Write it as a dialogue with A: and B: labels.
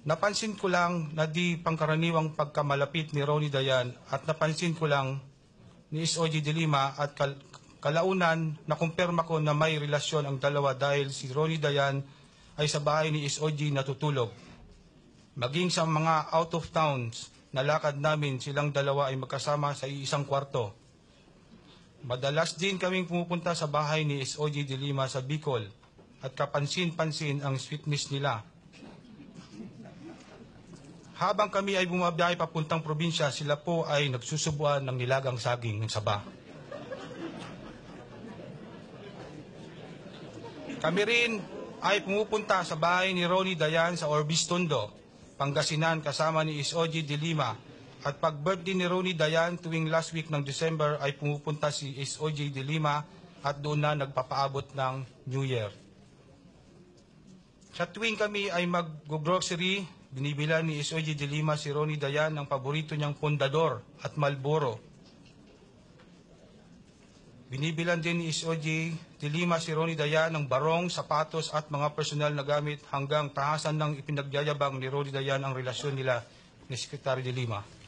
A: Napansin ko lang na di pangkaraniwang pagkamalapit ni Ronnie Dayan at napansin ko lang ni SOG de Lima at kal- kalaunan na kumpirma ko na may relasyon ang dalawa dahil si Ronnie Dayan ay sa bahay ni SOG natutulog. Maging sa mga out of towns na lakad namin silang dalawa ay magkasama sa isang kwarto. Madalas din kaming pumupunta sa bahay ni SOG de Lima sa Bicol at kapansin-pansin ang sweetness nila. Habang kami ay bumabiyahe papuntang probinsya, sila po ay nagsusubuan ng nilagang saging ng saba. Kami rin ay pumupunta sa bahay ni Ronnie Dayan sa Orbis Tondo, Pangasinan kasama ni Isoji de Lima. At pag birthday ni Ronnie Dayan tuwing last week ng December ay pumupunta si Isoji de Lima at doon na nagpapaabot ng New Year. Sa tuwing kami ay mag-grocery, binibila ni Isoji de Lima si Ronnie Dayan ng paborito niyang pondador at Malboro. Binibilan din ni Isoji de Lima si Ronnie Dayan ng barong, sapatos at mga personal na gamit hanggang tahasan ng ipinagyayabang ni Ronnie Dayan ang relasyon nila ni Secretary de Lima.